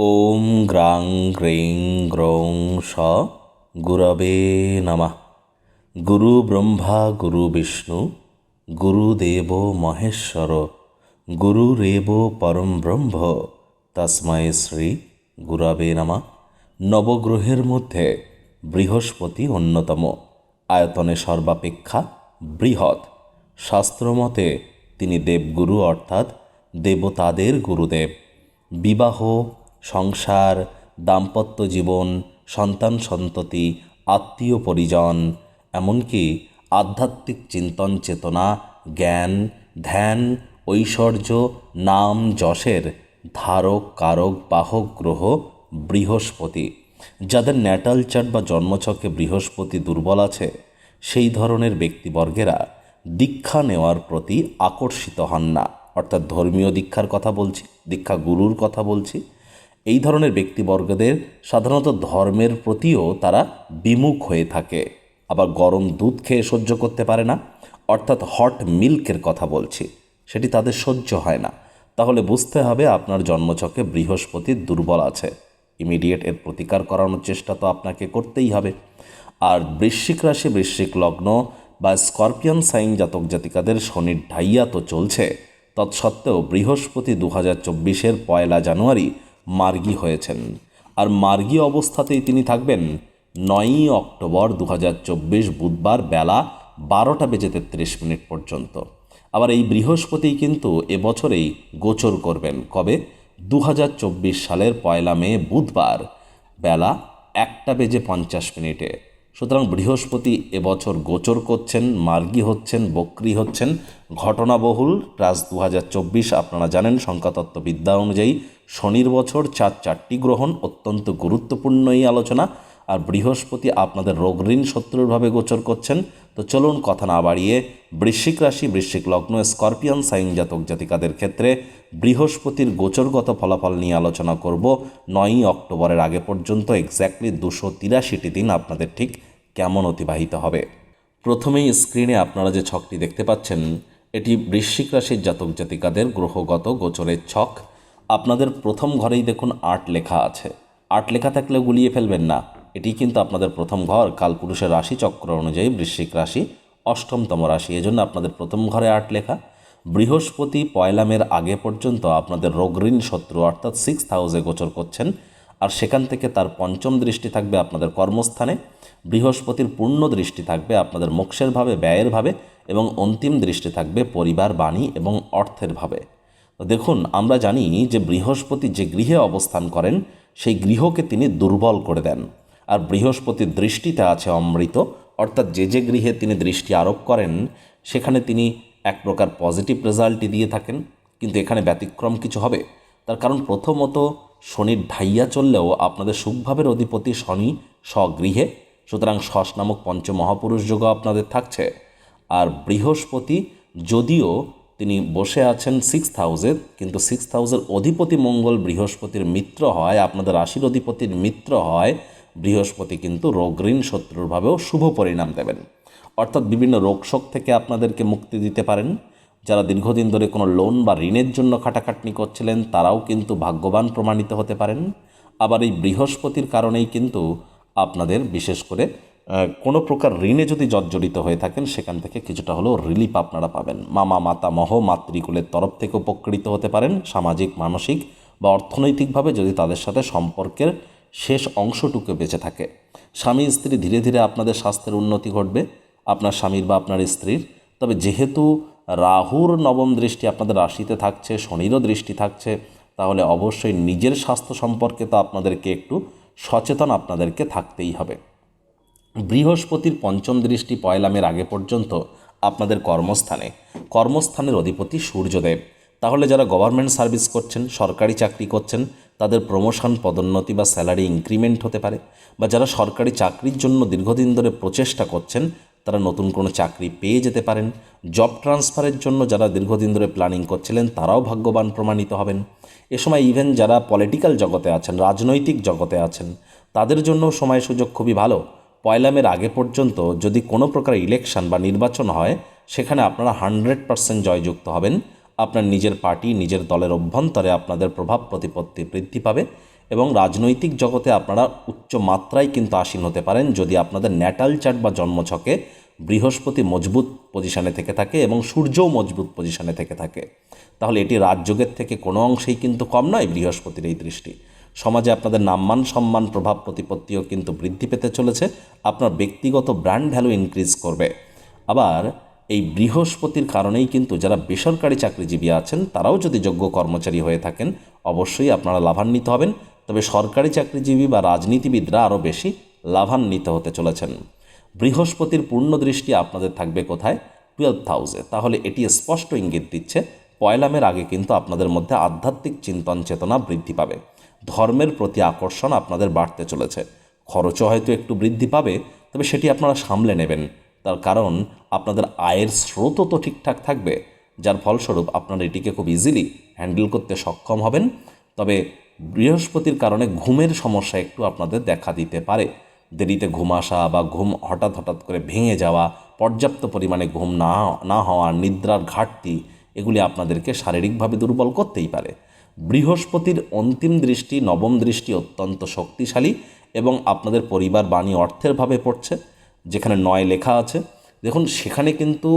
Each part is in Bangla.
ওম গ্রাং গ্রিং গ্রৌং স গুরবে নমঃ। গুরু ব্রহ্মা, গুরু বিষ্ণু গুরুদেব মহেশ্বর গুরুরেব পরম ব্রহ্ম, তস্মৈ শ্রী গুরবে নমঃ। নবগ্রহের মধ্যে বৃহস্পতি অন্যতম, আয়তনে সর্বাপেক্ষা বৃহৎ। শাস্ত্রমতে তিনি দেবগুরু অর্থাৎ দেবতাদের গুরুদেব। বিবাহ সংসার, দাম্পত্য জীবন, সন্তান সন্ততি, আত্মীয় পরিজন, এমনকি আধ্যাত্মিক চিন্তন চেতনা, জ্ঞান, ধ্যান, ঐশ্বর্য, নাম, যশের ধারক, কারক, বাহক, গ্রহ, বৃহস্পতি। যাদের ন্যাটাল চার্ট বা জন্মছকে বৃহস্পতি দুর্বল আছে, সেই ধরনের ব্যক্তিবর্গেরা দীক্ষা নেওয়ার প্রতি আকর্ষিত হন না। অর্থাৎ ধর্মীয় দীক্ষার কথা বলছি, দীক্ষা গুরুর কথা বলছি এই ধরনের ব্যক্তিবর্গদের সাধারণত ধর্মের প্রতিও তারা বিমুখ হয়ে থাকে। আবার গরম দুধ খেয়ে সহ্য করতে পারে না। অর্থাৎ হট মিল্কের কথা বলছি, সেটি তাদের সহ্য হয় না। তাহলে বুঝতে হবে আপনার জন্মছকে বৃহস্পতি দুর্বল আছে। ইমিডিয়েট এর প্রতিকার করানোর চেষ্টা তো আপনাকে করতেই হবে। আর বৃশ্চিক রাশি, বৃশ্চিক লগ্ন বা স্করপিয়ন সাইন জাতক জাতিকাদের শনির ঢাইয়া তো চলছে। তৎসত্ত্বেও বৃহস্পতি দু হাজার চব্বিশের পয়লা জানুয়ারি মার্গী হয়েছেন। আর মার্গী অবস্থাতেই তিনি থাকবেন নয়ই অক্টোবর দু হাজার চব্বিশ বুধবার বেলা বারোটা বেজে তেত্রিশ মিনিট পর্যন্ত। আবার এই বৃহস্পতি কিন্তু এবছরেই গোচর করবেন কবে? দু হাজার চব্বিশ সালের পয়লা মে বুধবার বেলা একটা বেজে পঞ্চাশ মিনিটে। সুতরাং বৃহস্পতি এবছর গোচর করছেন, মার্গী হচ্ছেন, বক্রি হচ্ছেন। ঘটনাবহুল প্লাস দু হাজার চব্বিশ, আপনারা জানেন, সংখ্যাতত্ত্ববিদ্যা অনুযায়ী শনির বছর চার চারটি গ্রহণ অত্যন্ত গুরুত্বপূর্ণ এই আলোচনা। আর বৃহস্পতি আপনাদের রোগ ঋণ শত্রুরভাবে গোচর করছেন। তো চলুন কথা না বাড়িয়ে বৃশ্চিক রাশি, বৃশ্চিক লগ্ন, স্করপিয়ন, সাইন জাতক জাতিকাদের ক্ষেত্রে বৃহস্পতির গোচরগত ফলাফল নিয়ে আলোচনা করব। নয়ই অক্টোবরের আগে পর্যন্ত এক্স্যাক্টলি দুশো তিরাশিটি দিন আপনাদের ঠিক কেমন অতিবাহিত হবে? প্রথমেই স্ক্রিনে আপনারা যে ছকটি দেখতে পাচ্ছেন, এটি বৃশ্চিক রাশির জাতক জাতিকাদের গ্রহগত গোচরের ছক। আপনাদের প্রথম ঘরেই দেখুন আট লেখা আছে। আট লেখা থাকলে গুলিয়ে ফেলবেন না। এটি কিন্তু আপনাদের প্রথম ঘর, কালপুরুষের রাশি চক্র অনুযায়ী বৃশ্চিক রাশি, অষ্টমতম রাশি। এজন্য আপনাদের প্রথম ঘরে আট লেখা। বৃহস্পতি পয়লামের আগে পর্যন্ত আপনাদের রোগ ঋণ শত্রু অর্থাৎ সিক্স হাউসে গোচর করছেন। আর সেখান থেকে তার পঞ্চম দৃষ্টি থাকবে আপনাদের কর্মস্থানে। বৃহস্পতির পূর্ণ দৃষ্টি থাকবে আপনাদের মোক্ষের ভাবে, ব্যয়ের ভাবে এবং অন্তিম দৃষ্টি থাকবে পরিবার, বাণী এবং অর্থের ভাবে। দেখুন, আমরা জানি যে বৃহস্পতি যে গৃহে অবস্থান করেন, সেই গৃহকে তিনি দুর্বল করে দেন। আর বৃহস্পতির দৃষ্টিতে আছে অমৃত, অর্থাৎ যে যে গৃহে তিনি দৃষ্টি আরোপ করেন, সেখানে তিনি এক প্রকার পজিটিভ রেজাল্টই দিয়ে থাকেন। কিন্তু এখানে ব্যতিক্রম কিছু হবে। তার কারণ প্রথমত শনির ঢাইয়া চললেও আপনাদের সুখভাবের অধিপতি শনি স্বগৃহে সুতরাং শস নামক পঞ্চমহাপুরুষ যোগ আপনাদের থাকছে। আর বৃহস্পতি, যদিও তিনি বসে আছেন সিক্স হাউসে কিন্তু সিক্স হাউসের অধিপতি মঙ্গল বৃহস্পতির মিত্র হয়, আপনাদের রাশির অধিপতির মিত্র হয়, বৃহস্পতি কিন্তু রোগ ঋণ শত্রুরভাবেও শুভ পরিণাম দেবেন। অর্থাৎ বিভিন্ন রোগশোক থেকে আপনাদেরকে মুক্তি দিতে পারেন। যারা দীর্ঘদিন ধরে কোনো লোন বা ঋণের জন্য খাটাখাটনি করছিলেন, তারাও কিন্তু ভাগ্যবান প্রমাণিত হতে পারেন। আবার এই বৃহস্পতির কারণেই কিন্তু আপনাদের, বিশেষ করে কোনো প্রকার ঋণে যদি জর্জরিত হয়ে থাকেন, সেখান থেকে কিছুটা হলেও রিলিফ আপনারা পাবেন। মামা, মাতা, মহ, মাতৃকুলের তরফ থেকে উপকৃত হতে পারেন। সামাজিক, মানসিক বা অর্থনৈতিকভাবে যদি তাদের সাথে সম্পর্কের শেষ অংশটুকু বেঁচে থাকে। স্বামী, স্ত্রী ধীরে ধীরে আপনাদের স্বাস্থ্যের উন্নতি ঘটবে, আপনার স্বামীর বা আপনার স্ত্রীর। তবে যেহেতু রাহুর নবম দৃষ্টি আপনাদের রাশিতে থাকছে, শনিরও দৃষ্টি থাকছে, তাহলে অবশ্যই নিজের স্বাস্থ্য সম্পর্কে তো আপনাদেরকে একটু সচেতন আপনাদেরকে থাকতেই হবে। বৃহস্পতির পঞ্চম দৃষ্টি পয়লামের আগে পর্যন্ত আপনাদের কর্মস্থানে। কর্মস্থানের অধিপতি সূর্যদেব। তাহলে যারা গভর্নমেন্ট সার্ভিস করছেন, সরকারি চাকরি করছেন, তাদের প্রমোশন পদোন্নতি বা স্যালারি ইনক্রিমেন্ট হতে পারে। বা যারা সরকারি চাকরির জন্য দীর্ঘদিন ধরে প্রচেষ্টা করছেন তারা নতুন কোনো চাকরি পেয়ে যেতে পারেন। জব ট্রান্সফারের জন্য যারা দীর্ঘদিন ধরে প্ল্যানিং করছিলেন, তারাও ভাগ্যবান প্রমাণিত হবেন। এ সময় ইভেন যারা পলিটিক্যাল জগতে আছেন, রাজনৈতিক জগতে আছেন, তাদের জন্য সময় সুযোগ খুবই ভালো। পয়লামের আগে পর্যন্ত যদি কোনো প্রকার ইলেকশন বা নির্বাচন হয়, সেখানে আপনারা হান্ড্রেড পার্সেন্ট জয়যুক্ত হবেন। আপনার নিজের পার্টি, নিজের দলের অভ্যন্তরে আপনাদের প্রভাব প্রতিপত্তি বৃদ্ধি পাবে এবং রাজনৈতিক জগতে আপনারা উচ্চ মাত্রায় কিন্তু আসীন হতে পারেন। যদি আপনাদের ন্যাটাল চার্ট বা জন্মছকে বৃহস্পতি মজবুত পজিশনে থেকে থাকে এবং সূর্যও মজবুত পজিশনে থেকে থাকে। তাহলে এটি রাজযোগের থেকে কোনো অংশেই কিন্তু কম নয় বৃহস্পতির এই দৃষ্টি। সমাজে আপনাদের নাম্মান সম্মান প্রভাব প্রতিপত্তিও কিন্তু বৃদ্ধি পেতে চলেছে, আপনার ব্যক্তিগত ব্র্যান্ড ভ্যালু ইনক্রিজ করবে। আবার এই বৃহস্পতির কারণেই কিন্তু যারা বেসরকারি চাকরিজীবী আছেন, তারাও যদি যোগ্য কর্মচারী হয়ে থাকেন, অবশ্যই আপনারা লাভান্বিত হবেন। তবে সরকারি চাকরিজীবী বা রাজনীতিবিদরা আরও বেশি লাভান্বিত হতে চলেছেন। বৃহস্পতির পূর্ণ দৃষ্টি আপনাদের থাকবে কোথায়? টুয়েলভ হাউসে তাহলে এটি স্পষ্ট ইঙ্গিত দিচ্ছে, পয়লামের আগে কিন্তু আপনাদের মধ্যে আধ্যাত্মিক চিন্তন চেতনা বৃদ্ধি পাবে। ধর্মের প্রতি আকর্ষণ আপনাদের বাড়তে চলেছে। খরচও হয়তো একটু বৃদ্ধি পাবে, তবে সেটি আপনারা সামলে নেবেন। তার কারণ, আপনাদের আয়ের স্রোতও তো ঠিকঠাক থাকবে। যার ফলস্বরূপ আপনারা এটিকে খুব ইজিলি হ্যান্ডেল করতে সক্ষম হবেন। তবে বৃহস্পতির কারণে ঘুমের সমস্যা একটু আপনাদের দেখা দিতে পারে। দেরিতে ঘুম আসা বা ঘুম হঠাৎ হঠাৎ করে ভেঙে যাওয়া, পর্যাপ্ত পরিমাণে ঘুম না না হওয়া নিদ্রার ঘাটতি, এগুলি আপনাদেরকে শারীরিকভাবে দুর্বল করতেই পারে। বৃহস্পতির অন্তিম দৃষ্টি, নবম দৃষ্টি অত্যন্ত শক্তিশালী এবং আপনাদের পরিবার বাণী অর্থের ভাবে পড়ছে, যেখানে নয় লেখা আছে। দেখুন, সেখানে কিন্তু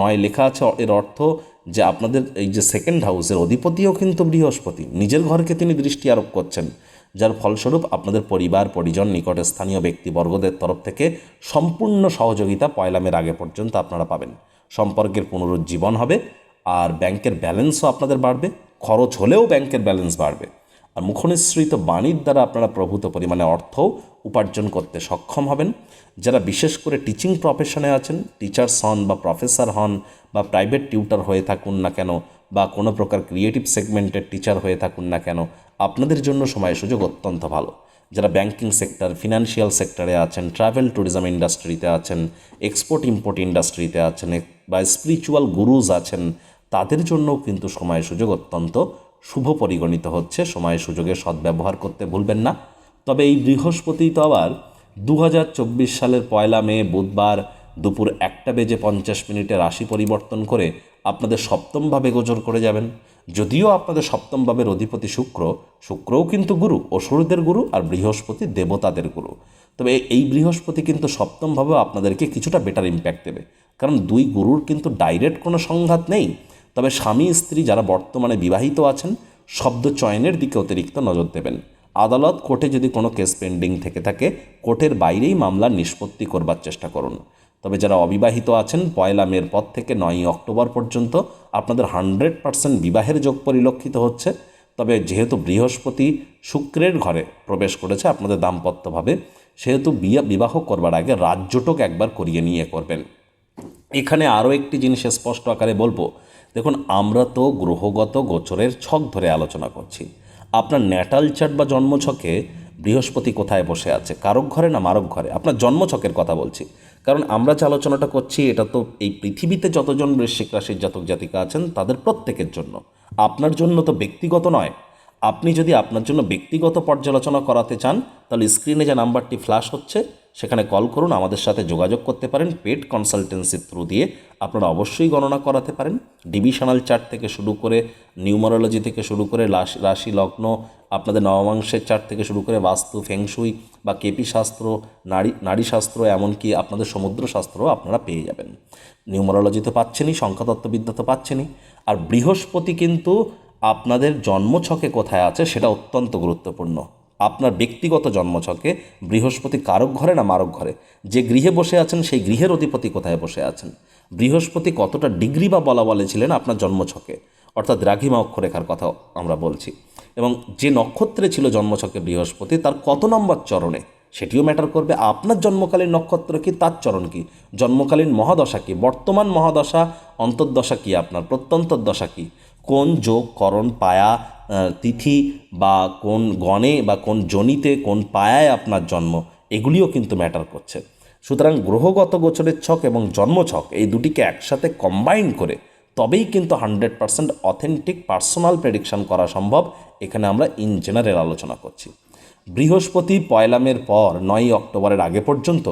নয় লেখা আছে এর অর্থ যে আপনাদের এই যে সেকেন্ড হাউসের অধিপতিও কিন্তু বৃহস্পতি, নিজের ঘরকে তিনি দৃষ্টি আরোপ করছেন। যার ফলস্বরূপ আপনাদের পরিবার, পরিজন, নিকটে স্থানীয় ব্যক্তিবর্গদের তরফ থেকে সম্পূর্ণ সহযোগিতা পয়লামের আগে পর্যন্ত আপনারা পাবেন। সম্পর্কের পুনরুজ্জীবন হবে আর ব্যাংকের ব্যালেন্সও আপনাদের বাড়বে, খরচ হলেও ব্যাংকের ব্যালেন্স বাড়বে। আর মুখনিসৃত বাণীর দ্বারা আপনারা প্রভূত পরিমাণে অর্থ উপার্জন করতে সক্ষম হবেন। যারা বিশেষ করে টিচিং প্রফেশনে আছেন টিচার্স হন বা প্রফেসর হন বা প্রাইভেট টিউটার হয়ে থাকুন না কেন বা কোনো প্রকার ক্রিয়েটিভ সেগমেন্টের টিচার হয়ে থাকুন না কেন, আপনাদের জন্য সময় সুযোগ অত্যন্ত ভালো। যারা ব্যাংকিং সেক্টর ফিনান্সিয়াল সেক্টরে আছেন ট্রাভেল ট্যুরিজম ইন্ডাস্ট্রিতে আছেন এক্সপোর্ট ইম্পোর্ট ইন্ডাস্ট্রিতে আছেন, বা স্পিরিচুয়াল গুরুজ আছেন, তাদের জন্যও কিন্তু সময় সুযোগ অত্যন্ত শুভ পরিগণিত হচ্ছে। সময় সুযোগের সদ্ব্যবহার করতে ভুলবেন না। তবে এই বৃহস্পতি তো আবার দু হাজার চব্বিশ সালের পয়লা মে, বুধবার দুপুর একটা বেজে পঞ্চাশ মিনিটে রাশি পরিবর্তন করে আপনাদের সপ্তমভাবে গোচর করে যাবেন। যদিও আপনাদের সপ্তমভাবের অধিপতি শুক্র, শুক্রও কিন্তু গুরু, অসুরদের গুরু আর বৃহস্পতি দেবতাদের গুরু। তবে এই বৃহস্পতি কিন্তু সপ্তমভাবেও আপনাদেরকে কিছুটা বেটার ইম্প্যাক্ট দেবে। কারণ দুই গুরুর কিন্তু ডাইরেক্ট কোনো সংঘাত নেই। তবে স্বামী, স্ত্রী যারা বর্তমানে বিবাহিত আছেন, শব্দ চয়নের দিকে অতিরিক্ত নজর দেবেন। আদালত কোর্টে যদি কোনো কেস পেন্ডিং থেকে থাকে, কোর্টের বাইরেই মামলার নিষ্পত্তি করবার চেষ্টা করুন। তবে যারা অবিবাহিত আছেন, পয়লা মের পর থেকে নয়ই অক্টোবর পর্যন্ত আপনাদের হান্ড্রেড পার্সেন্ট বিবাহের যোগ পরিলক্ষিত হচ্ছে। তবে যেহেতু বৃহস্পতি শুক্রের ঘরে প্রবেশ করেছে আপনাদের দাম্পত্যভাবে, সেহেতু বিয়া, বিবাহ করবার আগে রাজ্যটক একবার করিয়ে নিয়ে করবেন। এখানে আরও একটি জিনিস স্পষ্ট আকারে বলব। দেখুন, আমরা তো গ্রহগত গোচরের ছক ধরে আলোচনা করছি। আপনার ন্যাটাল চার্ট বা জন্মছকে বৃহস্পতি কোথায় বসে আছে? কারক ঘরে না মারক ঘরে? আপনার জন্মছকের কথা বলছি। কারণ আমরা যে আলোচনাটা করছি, এটা তো এই পৃথিবীতে যতজন বৃশ্চিক রাশির জাতক জাতিকা আছেন, তাদের প্রত্যেকের জন্য। আপনার জন্য তো ব্যক্তিগত নয়। আপনি যদি আপনার জন্য ব্যক্তিগত পর্যালোচনা করাতে চান, তাহলে স্ক্রিনে যে নাম্বারটি ফ্ল্যাশ হচ্ছে সেখানে কল করুন, আমাদের সাথে যোগাযোগ করতে পারেন, পেড কনসালটেন্সির থ্রু দিয়ে আপনারা অবশ্যই গণনা করাতে পারেন। ডিভিশনাল চার্ট থেকে শুরু করে নিউমারোলজি থেকে শুরু করে রাশি, লগ্ন, আপনাদের নবমাংশের চার্ট থেকে শুরু করে বাস্তু ফেংশুই বা কেপি শাস্ত্র, নারী নারী শাস্ত্র, এমনকি আপনাদের সমুদ্র শাস্ত্রও আপনারা পেয়ে যাবেন। নিউমারোলজি তো পাচ্ছেনই, সংখ্যাতত্ত্ববিদ্যা তো পাচ্ছেনই। আর বৃহস্পতি কিন্তু আপনাদের জন্মছকে কোথায় আছে সেটা অত্যন্ত গুরুত্বপূর্ণ। আপনার ব্যক্তিগত জন্মছকে বৃহস্পতি কারক ঘরে না মারক ঘরে? যে গৃহে বসে আছেন, সেই গৃহের অধিপতি কোথায় বসে আছেন? বৃহস্পতি কতটা ডিগ্রি বা বলা বলেছিলেন আপনার জন্মছকে? অর্থাৎ দ্রাঘিমা অক্ষরেখার কথা আমরা বলছি। এবং যে নক্ষত্রে ছিল জন্মছকে বৃহস্পতি, তার কত নম্বর চরণে? সেটিও ম্যাটার করবে। আপনার জন্মকালীন নক্ষত্র কি? তার চরণ কি? জন্মকালীন মহাদশা কি? বর্তমান মহাদশা, অন্তর্দশা কি? আপনার প্রত্যন্তর দশা কি? কোন যোগ করণ পায়া তিথি বা কোন গণে বা কোন জনিতে কোন পায়ায় আপনার জন্ম, এগুলিও কিন্তু ম্যাটার করছে। সুতরাং গ্রহগত গোচরের ছক এবং জন্মছক এই দুটিকে একসাথে কম্বাইন করে তবেই কিন্তু hundred percent authentic personal prediction করা সম্ভব, এখানে আমরা ইন জেনারেল আলোচনা করছি। বৃহস্পতি পয়লামের পর নয়ই অক্টোবরের আগে পর্যন্ত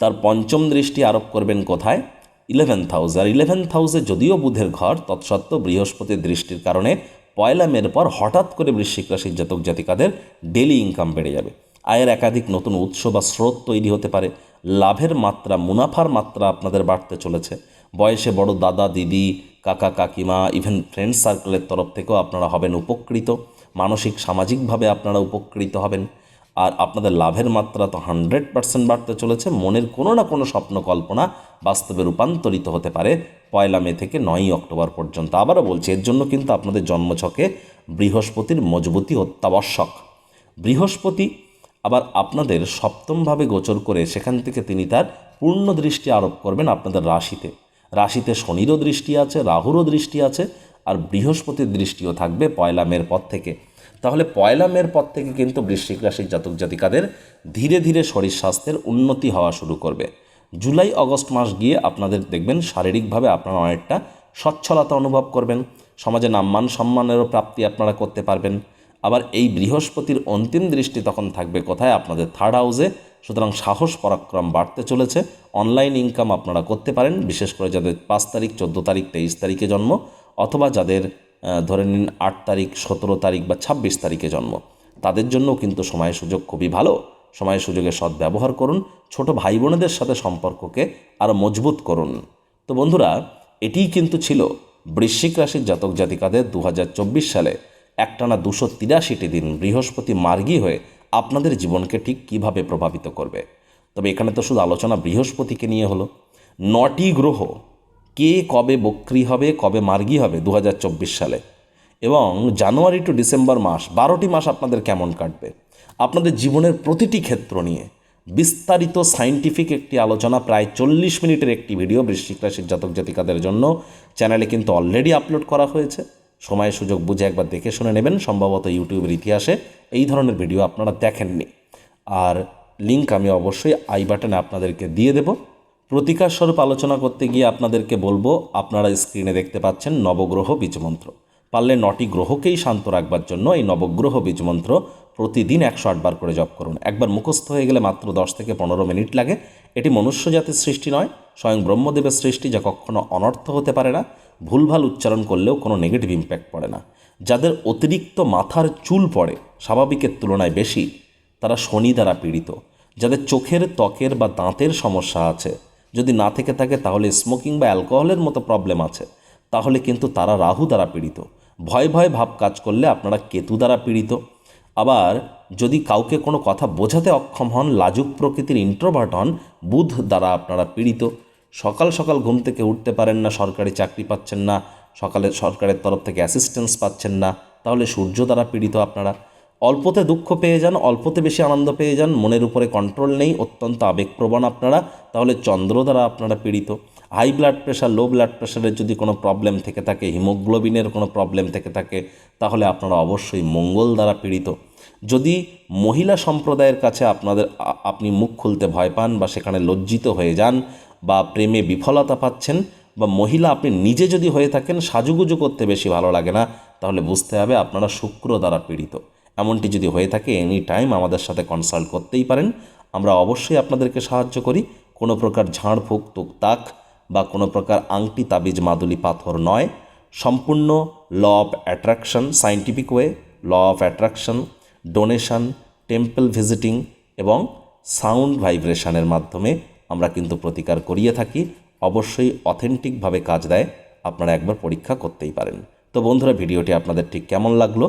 তার পঞ্চম দৃষ্টি আরোপ করবেন কোথায়? ইলেভেন্থ হাউস আর ইলেভেন্থ হাউসে যদিও বুধের ঘর, তৎসত্ত্বেও বৃহস্পতির দৃষ্টির কারণে পয়লা মের পর হঠাৎ করে বৃশ্চিক রাশির জাতক জাতিকাদের ডেলি ইনকাম বেড়ে যাবে। আয়ের একাধিক নতুন উৎস বা স্রোত তৈরি হতে পারে। লাভের মাত্রা, মুনাফার মাত্রা আপনাদের বাড়তে চলেছে। বয়সে বড় দাদা, দিদি, কাকা, কাকিমা ইভেন ফ্রেন্ড সার্কেলের তরফ থেকেও আপনারা হবেন উপকৃত। মানসিক, সামাজিকভাবে আপনারা উপকৃত হবেন। আর আপনাদের লাভের মাত্রা তো হান্ড্রেড পার্সেন্ট বাড়তে চলেছে। মনের কোনো না কোনো স্বপ্ন কল্পনা বাস্তবে রূপান্তরিত হতে পারে। পয়লা মে থেকে নয়ই অক্টোবর পর্যন্ত। আবারও বলছি, এর জন্য কিন্তু আপনাদের জন্মছকে বৃহস্পতির মজবুতি অত্যাবশ্যক। বৃহস্পতি আবার আপনাদের সপ্তমভাবে গোচর করে সেখান থেকে তিনি তার পূর্ণ দৃষ্টি আরোপ করবেন আপনাদের রাশিতে। রাশিতে শনিরও দৃষ্টি আছে, রাহুরও দৃষ্টি আছে, আর বৃহস্পতির দৃষ্টিও থাকবে পয়লা মের পর থেকে। তাহলে পয়লা মের পর থেকে কিন্তু বৃশ্চিক রাশির জাতক জাতিকাদের ধীরে ধীরে শরীর স্বাস্থ্যের উন্নতি হওয়া শুরু করবে। জুলাই, অগস্ট মাস গিয়ে আপনাদের দেখবেন শারীরিকভাবে আপনারা অনেকটা সচ্ছলতা অনুভব করবেন। সমাজে নাম্মান সম্মানেরও প্রাপ্তি আপনারা করতে পারবেন। আবার এই বৃহস্পতির অন্তিম দৃষ্টি তখন থাকবে কোথায়? আপনাদের থার্ড হাউসে সুতরাং সাহস, পরাক্রম বাড়তে চলেছে। অনলাইন ইনকাম আপনারা করতে পারেন, বিশেষ করে যাদের পাঁচ তারিখ, চোদ্দ তারিখ, তেইশ তারিখে জন্ম, অথবা যাদের ধরে নিন আট তারিখ, সতেরো তারিখ বা ছাব্বিশ তারিখে জন্ম। তাদের জন্যও কিন্তু সময় সুযোগ খুবই ভালো। সময় সুযোগের সদ্ব্যবহার করুন, ছোট ভাই বোনেদের সাথে সম্পর্ককে আরও মজবুত করুন। তো বন্ধুরা, এটিই কিন্তু ছিল বৃশ্চিক রাশির জাতক জাতিকাদের দু হাজার চব্বিশ সালে একটানা দুশো তিরাশিটি দিন বৃহস্পতি মার্গী হয়ে আপনাদের জীবনকে ঠিক কীভাবে প্রভাবিত করবে। তবে এখানে তো শুধু আলোচনা বৃহস্পতিকে নিয়ে হলো। নটি গ্রহ কে কবে বক্রি হবে, কবে মার্গী হবে দু হাজার চব্বিশ সালে? এবং জানুয়ারি টু ডিসেম্বর মাস, বারোটি মাস আপনাদের কেমন কাটবে? আপনাদের জীবনের প্রতিটি ক্ষেত্র নিয়ে বিস্তারিত সাইন্টিফিক একটি আলোচনা প্রায় চল্লিশ মিনিটের একটি ভিডিও বৃশ্চিক রাশির জাতক জাতিকাদের জন্য চ্যানেলে কিন্তু অলরেডি আপলোড করা হয়েছে। সময় সুযোগ বুঝে একবার দেখে শুনে নেবেন, সম্ভবত ইউটিউবের ইতিহাসে এই ধরনের ভিডিও আপনারা দেখেননি। আর লিঙ্ক আমি অবশ্যই আই বাটনে আপনাদেরকে দিয়ে দেব। প্রতিকার স্বরূপ আলোচনা করতে গিয়ে আপনাদেরকে বলব, আপনারা স্ক্রিনে দেখতে পাচ্ছেন নবগ্রহ বীজমন্ত্র। পারলে নটি গ্রহকেই শান্ত রাখবার জন্য এই নবগ্রহ বীজমন্ত্র প্রতিদিন একশো আটবার করে জপ করুন। একবার মুখস্থ হয়ে গেলে মাত্র দশ থেকে পনেরো মিনিট লাগে। এটি মনুষ্য জাতির সৃষ্টি নয়, স্বয়ং ব্রহ্মদেবের সৃষ্টি যা কখনো অনর্থ হতে পারে না। ভুলভাল উচ্চারণ করলেও কোনো নেগেটিভ ইম্প্যাক্ট পড়ে না। যাদের অতিরিক্ত মাথার চুল পড়ে, স্বাভাবিকের তুলনায় বেশি, তারা শনি দ্বারা পীড়িত। যাদের চোখের ত্বকের বা দাঁতের সমস্যা আছে যদি না থেকে থাকে, তাহলে স্মোকিং বা অ্যালকোহলের মতো প্রবলেম আছে। তাহলে কিন্তু তারা রাহু দ্বারা পীড়িত। ভয় ভয় ভাব কাজ করলে আপনারা কেতু দ্বারা পীড়িত। আবার যদি কাউকে কোনো কথা বোঝাতে অক্ষম হন, লাজুক প্রকৃতির ইন্ট্রোভার্ট হন, বুধ দ্বারা আপনারা পীড়িত। সকাল সকাল ঘুম থেকে উঠতে পারেন না, সরকারি চাকরি পাচ্ছেন না, সকালে সরকারের তরফ থেকে অ্যাসিস্ট্যান্স পাচ্ছেন না, তাহলে সূর্য দ্বারা পীড়িত আপনারা। অল্পতে দুঃখ পেয়ে যান, অল্পতে বেশি আনন্দ পেয়ে যান, মনের উপরে কন্ট্রোল নেই, অত্যন্ত আবেগপ্রবণ আপনারা, তাহলে চন্দ্র দ্বারা আপনারা পীড়িত। High blood pressure low blood প্রেশারের যদি কোনো প্রবলেম থেকে থাকে হিমোগ্লোবিনের কোনো প্রবলেম থেকে থাকে, তাহলে আপনারা অবশ্যই মঙ্গল দ্বারা পীড়িত। যদি মহিলা সম্প্রদায়ের কাছে আপনাদের আপনি মুখ খুলতে ভয় পান বা সেখানে লজ্জিত হয়ে যান বা প্রেমে বিফলতা পাচ্ছেন বা মহিলা আপনি নিজে যদি হয়ে থাকেন, সাজুগুজু করতে বেশি ভালো লাগে না, তাহলে বুঝতে হবে আপনারা শুক্র দ্বারা পীড়িত। এমনটি যদি হয়ে থাকে, এনি টাইম আমাদের সাথে কনসাল্ট করতেই পারেন। আমরা অবশ্যই আপনাদেরকে সাহায্য করি। কোনো প্রকার ঝাড়ফুঁক, তুকতাক বা কোনো প্রকার আংটি, তাবিজ, মাদুলি, পাথর নয়। সম্পূর্ণ law of attraction, scientific way, law of attraction, donation, temple visiting এবং সাউন্ড ভাইব্রেশনের মাধ্যমে আমরা কিন্তু প্রতিকার করিয়ে থাকি। অবশ্যই অথেন্টিকভাবে কাজ দেয়। আপনারা একবার পরীক্ষা করতেই পারেন। তো বন্ধুরা, ভিডিওটি আপনাদের ঠিক কেমন লাগল?